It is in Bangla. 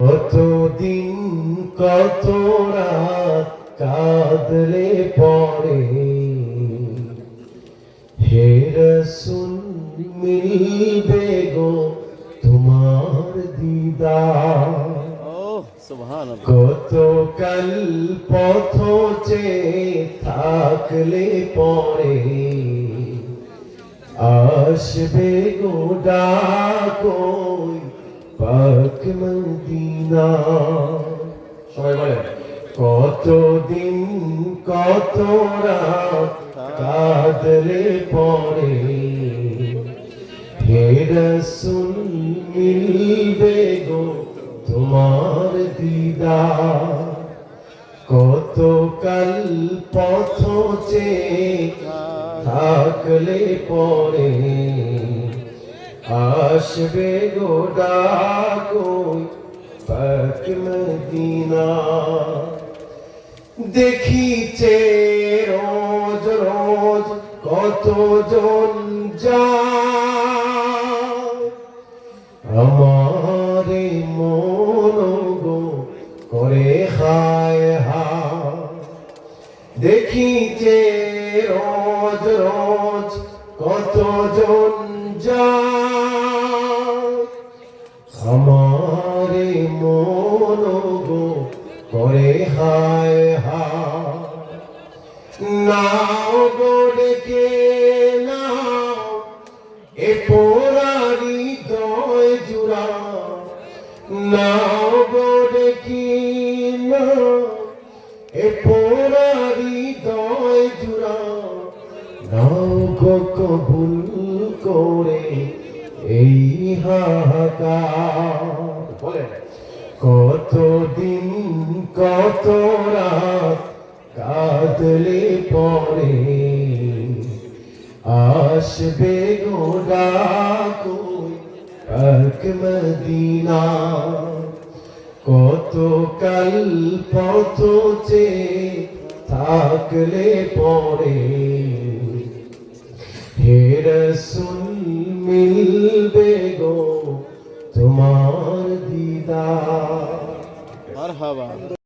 কতদিন কত রাত কাঁদলে পরে হে রসুল মিলবে গো তোমার দিদার। Oh, কত কাল পথ থাকলে পরে আসবে গো ডাকই পাক মদিনা। সবাই বলেন, কতদিন, কত রাত কাঁদলে পরে হে রসুল, মিলবে গো তোমার দিদার। কত কাল পথ চেয়ে থাকলে পরে আসবে গো ডাকই পাক মদিনা। দেখিছে রোজ রোজ কত জন যায়। আমারে মন করে হায় হায়। দেখিছে রোজ রোজ কত জন হায় হায়। নাও গো ডেকে নাও, এ পোড়ারি দয় জুড়া নাও গো ডেকে নাও, এ পোড়ারি দয় জুড়া নাও গো কবুল করে এই হাহাকার। বলেন। কতদিন, কত রাত কাঁদলে পরে? আসবে গোডা কই পাক মদিনা। কত কাল পথ চেয়ে থাকলে পরে? হে রসুল, মিলবে গো তোমার দিদার। ਮਰਹਬਾ।